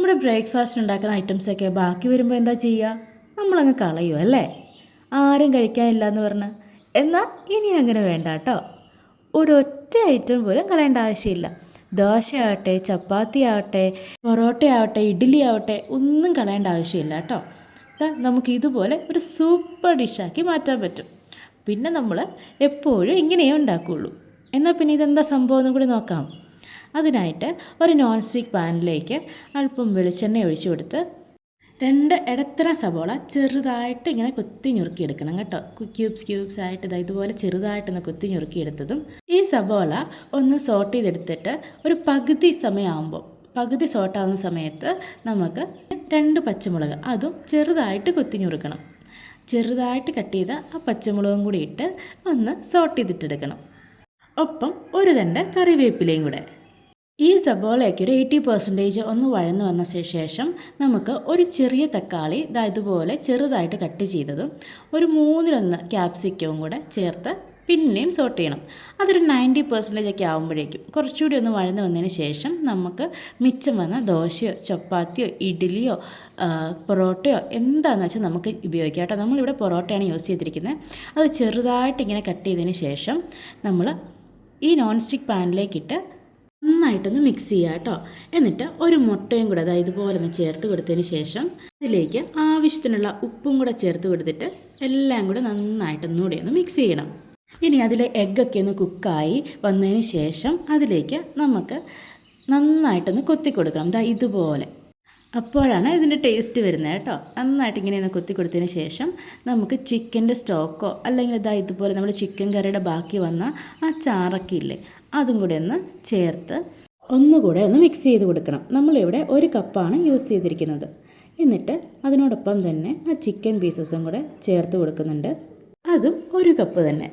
നമ്മുടെ ബ്രേക്ക്ഫാസ്റ്റ് ഉണ്ടാക്കുന്ന ഐറ്റംസൊക്കെ ബാക്കി വരുമ്പോൾ എന്താ ചെയ്യുക നമ്മളങ്ങ് കളയുമോ അല്ലേ? ആരും കഴിക്കാനില്ല എന്ന് പറഞ്ഞ്. എന്നാൽ ഇനി അങ്ങനെ വേണ്ട കേട്ടോ. ഒരൊറ്റ ഐറ്റം പോലും കളയേണ്ട ആവശ്യമില്ല. ദോശയാവട്ടെ ചപ്പാത്തി ആവട്ടെ പൊറോട്ട ആവട്ടെ ഇഡ്ഡലി ആവട്ടെ ഒന്നും കളയേണ്ട ആവശ്യമില്ല കേട്ടോ. നമുക്ക് ഇതുപോലെ ഒരു സൂപ്പർ ഡിഷാക്കി മാറ്റാൻ പറ്റും. പിന്നെ നമ്മൾ എപ്പോഴും ഇങ്ങനെയേ ഉണ്ടാക്കുകയുള്ളൂ എന്നാൽ പിന്നെ ഇതെന്താ സംഭവം? എന്നും കൂടി നോക്കാം. അതിനായിട്ട് ഒരു നോൺ സ്റ്റിക്ക് പാനിലേക്ക് അല്പം വെളിച്ചെണ്ണ ഒഴിച്ചു കൊടുത്ത് രണ്ട് ഇടത്തര സവോള ചെറുതായിട്ട് ഇങ്ങനെ കൊത്തി ഞുറുക്കിയെടുക്കണം കേട്ടോ. ക്യൂബ്സ് ക്യൂബ്സ് ആയിട്ട് ഇതാ ഇതുപോലെ ചെറുതായിട്ടൊന്ന് കൊത്തി ഞുറുക്കിയെടുത്തതും ഈ സവോള ഒന്ന് സോട്ട് ചെയ്തെടുത്തിട്ട് ഒരു പകുതി സമയമാകുമ്പോൾ പകുതി സോട്ടാവുന്ന സമയത്ത് നമുക്ക് രണ്ട് പച്ചമുളക് അതും ചെറുതായിട്ട് കൊത്തി ഞുറുക്കണം. ചെറുതായിട്ട് കട്ട് ചെയ്ത ആ പച്ചമുളകും കൂടി ഇട്ട് ഒന്ന് സോട്ട് ചെയ്തിട്ടെടുക്കണം. ഒപ്പം ഒരു തണ്ട് കറിവേപ്പിലയും കൂടെ. ഈ സബോളയ്ക്ക് ഒരു എയ്റ്റി പെർസെന്റേജ് ഒന്ന് വഴന്നു വന്ന ശേഷം നമുക്ക് ഒരു ചെറിയ തക്കാളി ഇതാ ഇതുപോലെ ചെറുതായിട്ട് കട്ട് ചെയ്തതും ഒരു മൂന്നിലൊന്ന് ക്യാപ്സിക്കവും കൂടെ ചേർത്ത് പിന്നെയും സോട്ട് ചെയ്യണം. അതൊരു നയന്റി പെർസെന്റേജ് ഒക്കെ ആകുമ്പോഴേക്കും കുറച്ചുകൂടി ഒന്ന് വഴന്നു വന്നതിന് ശേഷം നമുക്ക് മിച്ചം വന്ന ദോശയോ ചപ്പാത്തിയോ ഇഡ്ഡലിയോ പൊറോട്ടയോ എന്താണെന്ന് വെച്ചാൽ നമുക്ക് ഉപയോഗിക്കാം കേട്ടോ. നമ്മളിവിടെ പൊറോട്ടയാണ് യൂസ് ചെയ്തിരിക്കുന്നത് അത് ചെറുതായിട്ട് ഇങ്ങനെ കട്ട് ചെയ്തതിന് ശേഷം നമ്മൾ ഈ നോൺ സ്റ്റിക്ക് പാനിലേക്കിട്ട് നന്നായിട്ടൊന്ന് മിക്സ് ചെയ്യുക കേട്ടോ എന്നിട്ട് ഒരു മുട്ടയും കൂടെ അതായത് ഇതുപോലെ ഒന്ന് ചേർത്ത് കൊടുത്തതിന് ശേഷം അതിലേക്ക് ആവശ്യത്തിനുള്ള ഉപ്പും കൂടെ ചേർത്ത് കൊടുത്തിട്ട് എല്ലാം കൂടെ നന്നായിട്ടൊന്നുകൂടി ഒന്ന് മിക്സ് ചെയ്യണം. ഇനി അതിലെ എഗ്ഗൊക്കെ ഒന്ന് കുക്കായി വന്നതിന് ശേഷം അതിലേക്ക് നമുക്ക് നന്നായിട്ടൊന്ന് കൊത്തി കൊടുക്കണം. ദാ ഇതുപോലെ. അപ്പോഴാണ് ഇതിന്റെ ടേസ്റ്റ് വരുന്നത് കേട്ടോ. നന്നായിട്ട് ഇങ്ങനെ ഒന്ന് കൊത്തി കൊടുത്തതിന് ശേഷം നമുക്ക് ചിക്കന്റെ സ്റ്റോക്കോ അല്ലെങ്കിൽ ഇതാ ഇതുപോലെ നമ്മൾ ചിക്കൻ കറിയുടെ ബാക്കി വന്ന ആ ചാറൊക്കെ ഇല്ലേ അതും കൂടെ ഒന്ന് ചേർത്ത് ഒന്നുകൂടെ ഒന്ന് മിക്സ് ചെയ്ത് കൊടുക്കണം. നമ്മളിവിടെ ഒരു കപ്പാണ് യൂസ് ചെയ്തിരിക്കുന്നത്. എന്നിട്ട് അതിനോടൊപ്പം തന്നെ ആ ചിക്കൻ പീസസും കൂടെ ചേർത്ത് കൊടുക്കുന്നുണ്ട്. അതും ഒരു കപ്പ് തന്നെ.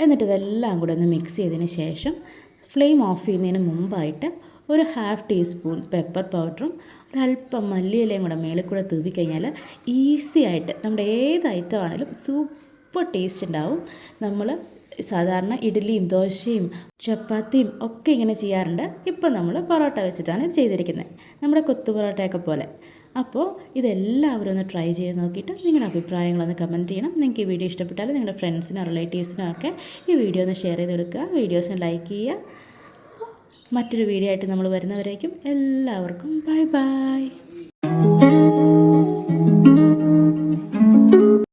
എന്നിട്ട് ഇതെല്ലാം കൂടെ ഒന്ന് മിക്സ് ചെയ്തതിന് ശേഷം ഫ്ലെയിം ഓഫ് ചെയ്യുന്നതിന് മുമ്പായിട്ട് ഒരു ഹാഫ് ടീസ്പൂൺ പെപ്പർ പൗഡറും ഒരല്പം മല്ലിയിലയും കൂടെ മേളിൽ കൂടെ തൂവി കഴിഞ്ഞാൽ ഈസി ആയിട്ട് നമ്മുടെ ഏത് ഐറ്റം ആണെങ്കിലും സൂപ്പർ ടേസ്റ്റ് ഉണ്ടാവും. നമ്മൾ സാധാരണ ഇഡ്ഡലിയും ദോശയും ചപ്പാത്തിയും ഒക്കെ ഇങ്ങനെ ചെയ്യാറുണ്ട്. ഇപ്പോൾ നമ്മൾ പൊറോട്ട വെച്ചിട്ടാണ് ഇത് ചെയ്തിരിക്കുന്നത്. നമ്മുടെ കൊത്തു പൊറോട്ടയൊക്കെ പോലെ. അപ്പോൾ ഇതെല്ലാവരും ഒന്ന് ട്രൈ ചെയ്ത് നോക്കിയിട്ട് നിങ്ങളുടെ അഭിപ്രായങ്ങളൊന്ന് കമന്റ് ചെയ്യണം. നിങ്ങൾക്ക് ഈ വീഡിയോ ഇഷ്ടപ്പെട്ടാൽ നിങ്ങളുടെ ഫ്രണ്ട്സിനോ റിലേറ്റീവ്സിനോ ഒക്കെ ഈ വീഡിയോ ഒന്ന് ഷെയർ ചെയ്ത് കൊടുക്കുക. വീഡിയോസിന് ലൈക്ക് ചെയ്യുക. മറ്റൊരു വീഡിയോ ആയിട്ട് നമ്മൾ വരുന്നവരേക്കും എല്ലാവർക്കും ബൈ ബൈ.